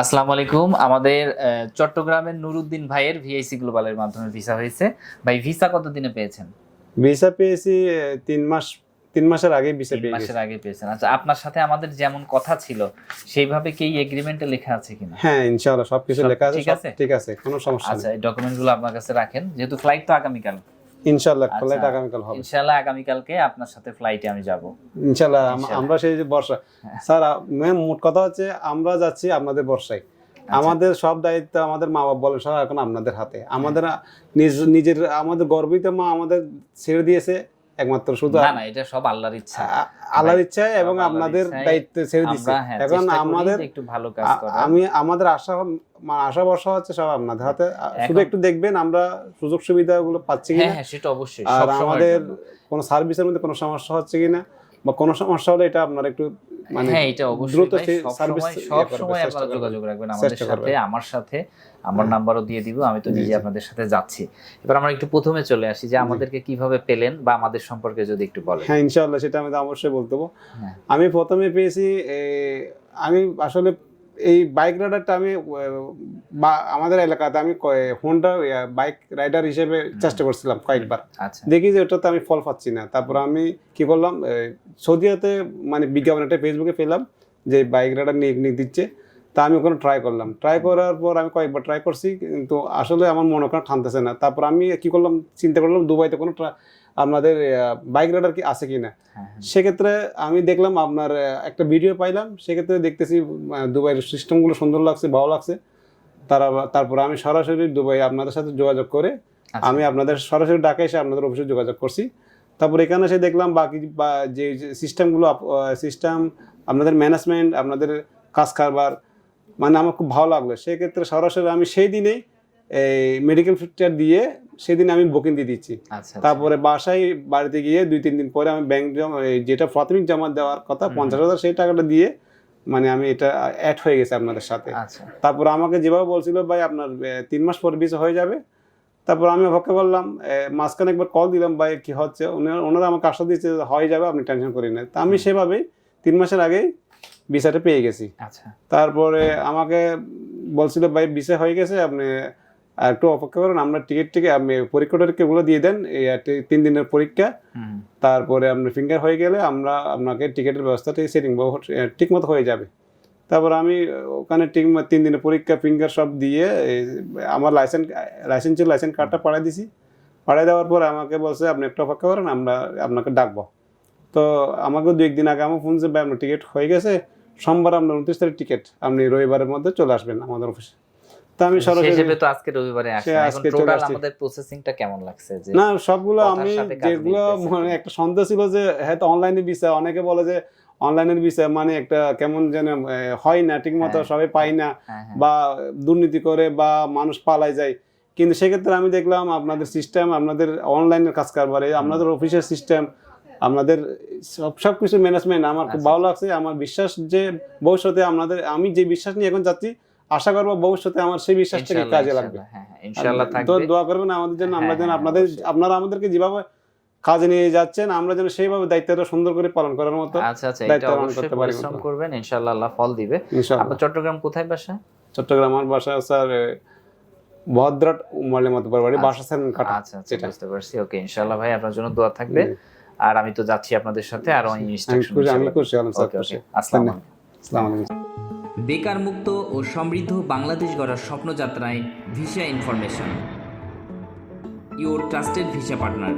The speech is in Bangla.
আসসালামু আলাইকুম। আমাদের চট্টগ্রামের নুরুদ্দিন ভাইয়ের ভিআইসি গ্লোবালের মাধ্যমে ভিসা হয়েছে। ভাই ভিসা কত দিনে পেয়েছেন? ভিসা পেয়েছি তিন মাস তিন মাসের আগে ভিসা পেয়ে মাসের আগে পেয়েছেন। আচ্ছা আপনার সাথে আমাদের যেমন কথা ছিল সেইভাবে কি এগ্রিমেন্টে লেখা আছে কিনা? হ্যাঁ ইনশাআল্লাহ সবকিছু লেখা আছে ঠিক আছে? ঠিক আছে কোনো সমস্যা আচ্ছা এই ডকুমেন্টগুলো আপনার কাছে রাখেন যেহেতু ফ্লাইট তো আগামীকাল। ইনশাআল্লাহ আচ্ছা। ফ্লাইট আগামীকাল হবে ইনশাআল্লাহ আগামীকালকে আপনার সাথে ফ্লাইটে আমি যাব ইনশাআল্লাহ আমরা সেই যে বর্ষা হ্যাঁ। স্যার ম্যাম মোট কথা হচ্ছে আমরা যাচ্ছি আপনাদের বর্ষায় আচ্ছা। আমাদের সব দায়িত্ব আমাদের মা বাবা বলে সব এখন আপনাদের হাতে আমাদের নিজ নিজের আমাদের গর্বিত মা আমাদের ছেড়ে দিয়েছে একমাত্র শুধু না না এটা সব আল্লাহর ইচ্ছা। আল্লাহর ইচ্ছা এবং আপনাদের দায়িত্ব ছেড়ে দিচ্ছি হ্যাঁ এখন আমাদের একটু ভালো কাজ করা আমি আমাদের আশা মানে আশা ভরসা হচ্ছে সব আপনাদের হাতে। শুধু একটু দেখবেন আমরা সুযোগ সুবিধাগুলো পাচ্ছি হ্যাঁ কিনা। হ্যাঁ সেটা অবশ্যই আর সব সময় আমাদের কোনো সার্ভিসের মধ্যে কোনো সমস্যা হচ্ছে কিনা। বা কোনো সমস্যা হলে এটা আপনার একটু মানে হ্যাঁ এটা অবশ্যই সব সময় ইয়ে আপনারা যোগাযোগ রাখবেন আমাদের সাথে আমার সাথে আমার। নাম্বারও দিয়ে দিব আমি তো নিজে আপনাদের সাথে যাচ্ছি। এবার আমরা একটু প্রথমে চলে আসি যে আমাদেরকে কীভাবে পেলেন বা আমাদের সম্পর্কে যদি একটু বলেন। হ্যাঁ ইনশাআল্লাহ সেটা আমি তো অবশ্যই বলতে হ্যাঁ। আমি প্রথমে পেয়েছি আমি আসলে এই বাইক রাইডারটা আমি বা- আমাদের এলাকাতে আমি হোন্ডা বাইক রাইডার হিসেবে চেষ্টা করছিলাম কয়েকবার। আচ্ছা। দেখি যে ওটাতে আমি ফল পাচ্ছি না। তারপর আমি কি করলাম সৌদিয়াতে মানে বিজ্ঞাপন একটা ফেসবুকে পেলাম যে বাইক রাইডার নিয়ে নিয়ে দিচ্ছে। তা আমি ওখানে ট্রাই করলাম। ট্রাই করার পর আমি কয়েকবার ট্রাই করছি কিন্তু আসলে আমার মনে ওখানে ঠানতেছে না। তারপর আমি কি করলাম চিন্তা করলাম দুবাইতে কোনো আপনাদের বাইক রাইডার কি আছে কিনা? হ্যাঁ, হ্যাঁ। সেক্ষেত্রে আমি দেখলাম আপনার একটা ভিডিও পাইলাম। সেক্ষেত্রে দেখতেছি দুবাইয়ের সিস্টেমগুলো সুন্দর লাগছে ভালো লাগছে। তারা তারপর আমি সরাসরি দুবাই আপনাদের সাথে যোগাযোগ করে আচ্ছা। আমি আপনাদের সরাসরি ডাকে এসে আপনাদের অফিসে যোগাযোগ করছি। তারপর এখানে এসে দেখলাম বাকি বা যে সিস্টেমগুলো সিস্টেম আপনাদের ম্যানেজমেন্ট আপনাদের কাজ কারবার মানে আমার খুব ভালো লাগল। সেক্ষেত্রে সরাসরি আমি সেই দিনেই এই মেডিকেল ফিচার দিয়ে সেদিন আমি বুকিং দিয়ে দিচ্ছি। আচ্ছা আচ্ছা। তারপরে বাসায় বাড়িতে গিয়ে দুই তিন দিন পরে আমি ব্যাংক জমা যেটা প্রাথমিক জমা দেওয়ার কথা পঞ্চাশ হাজার সেই টাকাটা দিয়ে মানে আমি এটা অ্যাড হয়ে গেছে আপনাদের সাথে। আচ্ছা। তারপর আমাকে যেভাবে বলছিল ভাই আপনার তিন মাস পর ভিসা হয়ে যাবে। তারপর আমি অপেক্ষা করলাম মাঝখানে একবার কল দিলাম ভাই কি হচ্ছে? ওনারা আমাকে আশ্বাস দিচ্ছে হয়ে যাবে আপনি টেনশন করি না। তা আমি সেভাবেই তিন মাসের আগেই ভিসাটা পেয়ে গেছি। আচ্ছা। তারপরে আমাকে বলছিল ভাই ভিসা হয়ে গেছে আপনি আর একটু অপেক্ষা করুন আমরা টিকিট টিকে আপনি পরীক্ষা টরীক্ষাগুলো দিয়ে দেন এই তিন দিনের পরীক্ষা। তারপরে আপনার ফিঙ্গার হয়ে গেলে আমরা আপনাকে টিকিটের ব্যবস্থাটা সেটিং ঠিক মতো হয়ে যাবে। তারপর আমি ওখানে ঠিক তিন দিনের পরীক্ষা ফিঙ্গার সব দিয়ে আমার লাইসেন্স লাইসেন্স ছিল লাইসেন্স কার্ডটা পাঠিয়ে দিছি। পাঠিয়ে দেওয়ার পর আমাকে বলছে আপনি একটু অপেক্ষা করেন আমরা আপনাকে ডাকবো। তো আমাকে দু একদিন আগে আমার ফোন যে ভাই আপনার টিকিট হয়ে গেছে সোমবার আপনার উনত্রিশ তারিখ টিকিট আপনি রবিবারের মধ্যে চলে আসবেন আমাদের অফিসে তো আমি সরাসরি হিসেবে তো আজকে রবিবারে আসছে এখন টোটাল আমাদের প্রসেসিংটা কেমন লাগছে? যে না সবগুলো আমি যেগুলো মানে একটা সন্দেহ ছিল যে অনলাইনে বিষয় অনেকে বলে যে অনলাইনের বিষয় মানে একটা কেমন যেন হয় না ঠিক মতো হ্যাঁ, সবাই পায় না হ্যাঁ হ্যাঁ। বা দুর্নীতি করে বা মানুষ পালাই যায়। কিন্তু সেক্ষেত্রে আমি দেখলাম আপনাদের সিস্টেম আপনাদের অনলাইনের কাজ কারবারে আপনাদের অফিসের সিস্টেম আপনাদের সব সব কিছু ম্যানেজমেন্ট আমার খুব আচ্ছা। ভালো লাগছে। আমার বিশ্বাস যে ভবিষ্যতে আপনাদের আমি যে বিশ্বাস নিয়ে এখন যাচ্ছি আশা করব ভবিষ্যতে আমার সেই বিশ্বাসটাকে কাজে লাগবে। হ্যাঁ হ্যাঁ তো দোয়া করবেন আমাদের জন্য আমরা হ্যাঁ, যেন হ্যাঁ, আপনাদের আপনারা আমাদেরকে যেভাবে কাজে নিয়ে যাচ্ছেন আমরা যেন সেইভাবে দায়িত্বটা সুন্দর করে পালন করার মতো আচ্ছা আচ্ছা দায়িত্ব পালন করতে পারি। পরিশ্রম করবেন ইনশাআল্লাহ আল্লাহ ফল দিবে। আপনার চট্টগ্রাম কোথায় বাসা? চট্টগ্রাম আমার বাসা স্যার ভদ্রাট উমালের মতো বাড়ি আচ্ছা। বাসা সেন কাটা। আচ্ছা আচ্ছা বুঝতে পারছি। ওকে ইনশাআল্লাহ ভাই আপনার জন্য দোয়া থাকবে। আর আমি তো যাচ্ছি আপনাদের সাথে আর ওই ইনস্ট্রাকশন আমি স্যার খুশি। আসসালামু আলাইকুম। আসসালামু আলাইকুম। বেকার মুক্ত ও সমৃদ্ধ বাংলাদেশ গড়ার স্বপ্নযাত্রায় visa information. Your trusted visa partner.